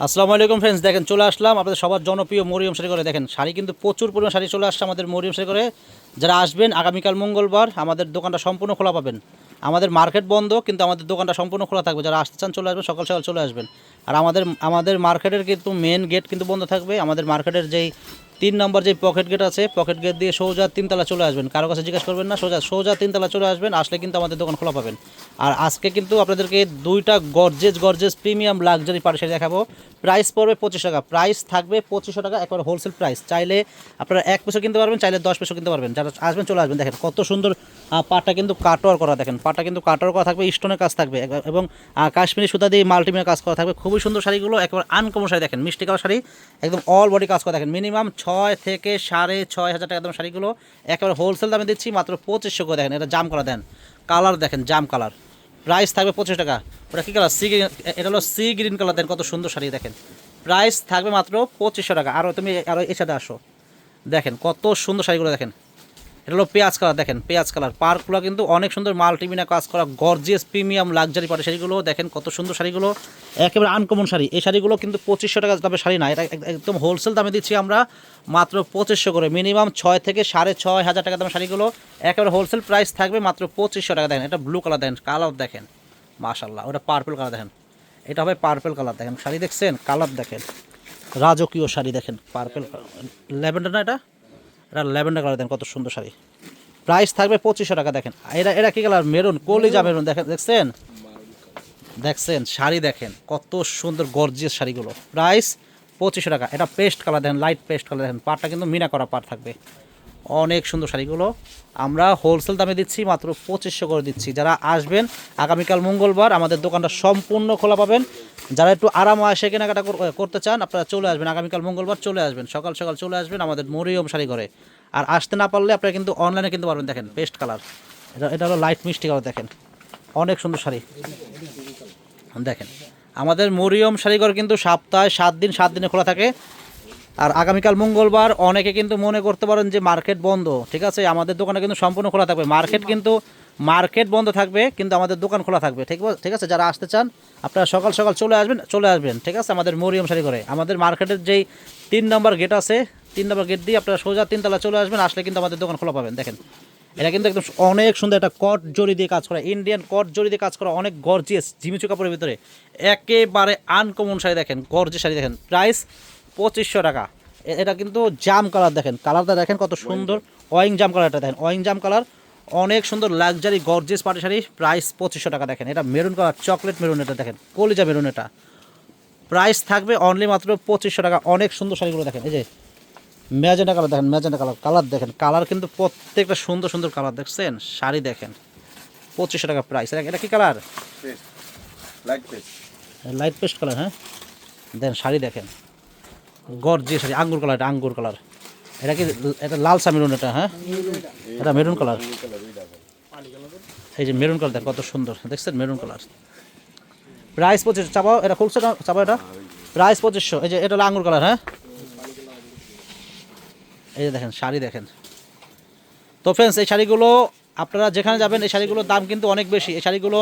আসসালামু আলাইকুম ফ্রেন্ডস দেখেন চলে আসলাম আপনাদের সবার জনপ্রিয় মরিয়ম শাড়ি করে দেখেন, শাড়ি কিন্তু প্রচুর পরিমাণ শাড়ি চলে আসছে আমাদের মরিয়ম শাড়ি করে যারা আসবেন, আগামীকাল মঙ্গলবার আমাদের দোকানটা সম্পূর্ণ খোলা পাবেন। আমাদের মার্কেট বন্ধ, কিন্তু আমাদের দোকানটা সম্পূর্ণ খোলা থাকবে। যারা আসতে চান চলে আসবেন, সকাল সকাল চলে আসবেন। আর আমাদের আমাদের মার্কেটের কিন্তু মেন গেট কিন্তু বন্ধ থাকবে। আমাদের মার্কেটের যেই তিন নম্বর যে পকেট গেট আছে পকেট গেট দিয়ে সোজা তিনতলা চলে আসবেন। কারও কাছে জিজ্ঞেস করবেন না, সোজা সোজা তিনতলা চলে আসবেন, আসলে কিন্তু আমাদের দোকান খোলা পাবেন। আর আজকে কিন্তু আপনাদেরকে দুইটা gorgeous gorgeous premium luxury sari দেখাবো। প্রাইস পড়বে পঁচিশশো টাকা। প্রাইস থাকবে পঁচিশশো টাকা, একবার হোলসেল প্রাইস চাইলে আপনারা এক পেসো কিনতে পারবেন, চাইলে দশ পেসো কিনতে পারবেন। যারা আসবেন, চলে আসবেন। দেখেন, কত সুন্দর পাটটা কিন্তু কাটোয়ার করা, দেখেন। পাটটা কিন্তু কাটোয়ার করা থাকবে স্টোনের কাজ থাকবে। এবং কাশ্মীরি সুতা দিয়ে মাল্টিমিয়ার কাজ করা থাকবে। খুবই সুন্দর শাড়িগুলো, একবার আনকমন শাড়ি, দেখেন। মিষ্টি কালার শাড়ি, একদম অল বডি কাজ করা, দেখেন। মিনিমাম ছয় থেকে সাড়ে ছয় হাজার টাকা দাম শাড়িগুলো, একেবারে হোলসেল দামে দিচ্ছি, মাত্র পঁচিশশো করে, দেখেন। এটা জাম করা, দেন। কালার দেখেন, জাম কালার প্রাইস থাকবে পঁচিশ টাকা। ওটা কী কালার সি গ্রিন এটা হলো সি গ্রিন কালার দেন কত সুন্দর শাড়ি, দেখেন। প্রাইস থাকবে মাত্র পঁচিশশো টাকা। আরও তুমি আরও সাথে আসো। দেখেন কত সুন্দর শাড়িগুলো, দেখেন। এটা হলো পেঁয়াজ কালার, দেখেন, পেঁয়াজ কালার। পার্কগুলো কিন্তু অনেক সুন্দর মাল্টিমিনা কাজ করা গর্জিয়াস প্রিমিয়াম লাক্সারি পাটে শাড়িগুলো, দেখেন কত সুন্দর শাড়িগুলো। একেবারে আনকমন শাড়ি। এই শাড়িগুলো কিন্তু পঁচিশশো টাকা দামে শাড়ি না, এটা একদম হোলসেল দামে দিচ্ছি আমরা মাত্র পঁচিশশো করে। মিনিমাম ছয় থেকে সাড়ে ছয় হাজার টাকা দামের শাড়িগুলো, একেবারে হোলসেল প্রাইস থাকবে মাত্র পঁচিশশো টাকা, দেখেন, এটা ব্লু কালার দেখেন কালার দেখেন। মাশাল্লাহ ওটা পার্পল কালার দেখেন। এটা হবে পার্পল কালার দেখেন, শাড়ি দেখছেন কালার দেখেন। রাজকীয় শাড়ি, দেখেন পার্পল ল্যাভেন্ডার না এটা? এটা ল্যাভেন্ডার কালার দেন কত সুন্দর শাড়ি। প্রাইস থাকবে পঁচিশশো টাকা, দেখেন। এটা এটা কি কালার? মেরুন, কলিজা মেরুন, দেখেন দেখছেন? দেখছেন, শাড়ি দেখেন, কত সুন্দর গর্জিয়াস শাড়িগুলো। প্রাইস পঁচিশশো টাকা। এটা পেস্ট কালার দেখেন লাইট পেস্ট কালার দেখেন পাটটা কিন্তু মিনা করা পাট থাকবে। অনেক সুন্দর শাড়িগুলো। আমরা হোলসেল দামে দিচ্ছি, মাত্র পঁচিশশো করে দিচ্ছি। যারা আসবেন, আগামীকাল মঙ্গলবার আমাদের দোকানটা সম্পূর্ণ খোলা পাবেন। যারা একটু আরাম আসে, কেনাকাটা করতে চান, আপনারা চলে আসবেন। আগামীকাল মঙ্গলবার চলে আসবেন। সকাল সকাল চলে আসবেন আমাদের মরিয়ম শাড়ি করে আর আসতে না পারলে আপনারা কিন্তু অনলাইনে কিনতে পারবেন। দেখেন পেস্ট কালার এটা এটা হলো লাইট মিষ্টি কালার দেখেন। অনেক সুন্দর শাড়ি। দেখেন, আমাদের মরিয়ম শাড়িঘর কিন্তু সপ্তাহে সাত দিন, সাত দিনে খোলা থাকে। আর আগামীকাল মঙ্গলবার অনেকে কিন্তু মনে করতে পারেন যে মার্কেট বন্ধ। ঠিক আছে, আমাদের দোকানে কিন্তু সম্পূর্ণ খোলা থাকবে। মার্কেট কিন্তু মার্কেট বন্ধ থাকবে কিন্তু আমাদের দোকান খোলা থাকবে ঠিক ঠিক আছে? যারা আসতে চান আপনারা সকাল সকাল চলে আসবেন চলে আসবেন ঠিক আছে? আমাদের মরিয়ম শাড়ি করে আমাদের মার্কেটের যেই তিন নম্বর গেট আছে তিন নম্বর গেট দিয়ে আপনারা সোজা তিনতলা চলে আসবেন আসলে কিন্তু আমাদের দোকান খোলা পাবেন দেখেন। এটা কিন্তু একদম অনেক সুন্দর একটা কট জড়ি দিয়ে কাজ করা ইন্ডিয়ান কট জড়ি দিয়ে কাজ করা অনেক গর্জিয়াস ঝিমিচু কাপড়ের ভিতরে। একেবারে আনকমন শাড়ি দেখেন গর্জি শাড়ি দেখেন। প্রাইস পঁচিশশো টাকা। এটা কিন্তু জাম কালার দেখেন। কালারটা দেখেন কত সুন্দর। ওয়িং জাম কালারটা দেখেন। ওয়িং জাম কালার অনেক সুন্দর লাক্সারি গর্জিয়াস পাটি শাড়ি প্রাইস পঁচিশশো টাকা দেখেন। এটা মেরুন কালার চকলেট মেরুন এটা দেখেন কলিজা মেরুন এটা। প্রাইস থাকবে অনলি মাত্র পঁচিশশো টাকা। অনেক সুন্দর শাড়িগুলো দেখেন এই যে ম্যাজেন্টা কালার দেখেন ম্যাজেন্টা কালার কালার দেখেন। কালার কিন্তু প্রত্যেকটা সুন্দর সুন্দর কালার দেখছেন? শাড়ি দেখেন পঁচিশশো টাকা প্রাইস এটা কি colour light paste light paste colour হ্যাঁ? দেন শাড়ি দেখেন গর্জি শাড়ি আঙ্গুর কালার এটা আঙ্গুর কালার এটা কি এটা লাল সা মেরুন এটা হ্যাঁ? এটা মেরুন কালার। এই যে মেরুন কালার, দেখ কত সুন্দর, দেখছেন? Maroon colour. প্রাইস পঁচিশ চাপাও এটা খুলছে না? চাপাও এটা? প্রাইস পঁচিশশো। এই যে এটা হলো আঙ্গুর কালার হ্যাঁ? এই যে দেখেন, শাড়ি দেখেন। তো ফ্রেন্ডস এই শাড়িগুলো আপনারা যেখানে যাবেন, এই শাড়িগুলোর দাম কিন্তু অনেক বেশি। এই শাড়িগুলো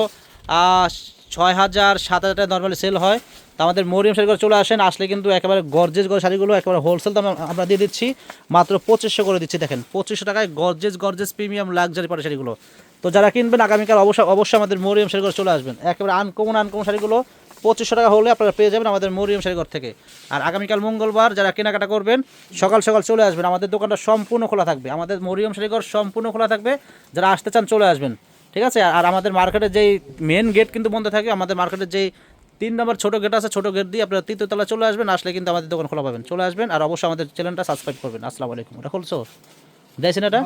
ছয় হাজার সাত হাজার টাকা নর্মালি সেল হয়। তো আমাদের মরিয়ম শাড়িগুলো চলে আসেন, আসলে কিন্তু একেবারে গর্জেস করে শাড়িগুলো, একেবারে হোলসেল দামে আমরা দিয়ে দিচ্ছি। মাত্র পঁচিশশো করে দিচ্ছি, দেখেন, পঁচিশশো টাকায় গর্জেস গর্জেস প্রিমিয়াম লাক্সারি পাটে শাড়িগুলো। তো যারা কিনবেন আগামীকাল অবশ্যই অবশ্যই আমাদের মরিয়ম শাড়িগুলো চলে আসবেন। একেবারে আনকমন আনকমন শাড়িগুলো, পঁচিশশো টাকা হলে আপনারা পেয়ে যাবেন আমাদের মরিয়ম শাড়িঘর থেকে। আর আগামীকাল মঙ্গলবার যারা কেনাকাটা করবেন, সকাল সকাল চলে আসবেন। আমাদের দোকানটা সম্পূর্ণ খোলা থাকবে। আমাদের মরিয়ম শাড়িঘর সম্পূর্ণ খোলা থাকবে। যারা আসতে চান চলে আসবেন। ঠিক আছে? আর আমাদের মার্কেটের যেই মেন গেট কিন্তু বন্ধ থাকে, আমাদের মার্কেটের যেই তিন নম্বর ছোটো গেট আছে, ছোটো গেট দিয়ে আপনারা তৃতীয়তলা চলে আসবেন, আসলে কিন্তু আমাদের দোকান খোলা পাবেন। চলে আসবেন আর অবশ্যই আমাদের চ্যানেলটা সাবস্ক্রাইব করবেন। আসসালামু আলাইকুম। এটা খুলছো? দেখছেন এটা?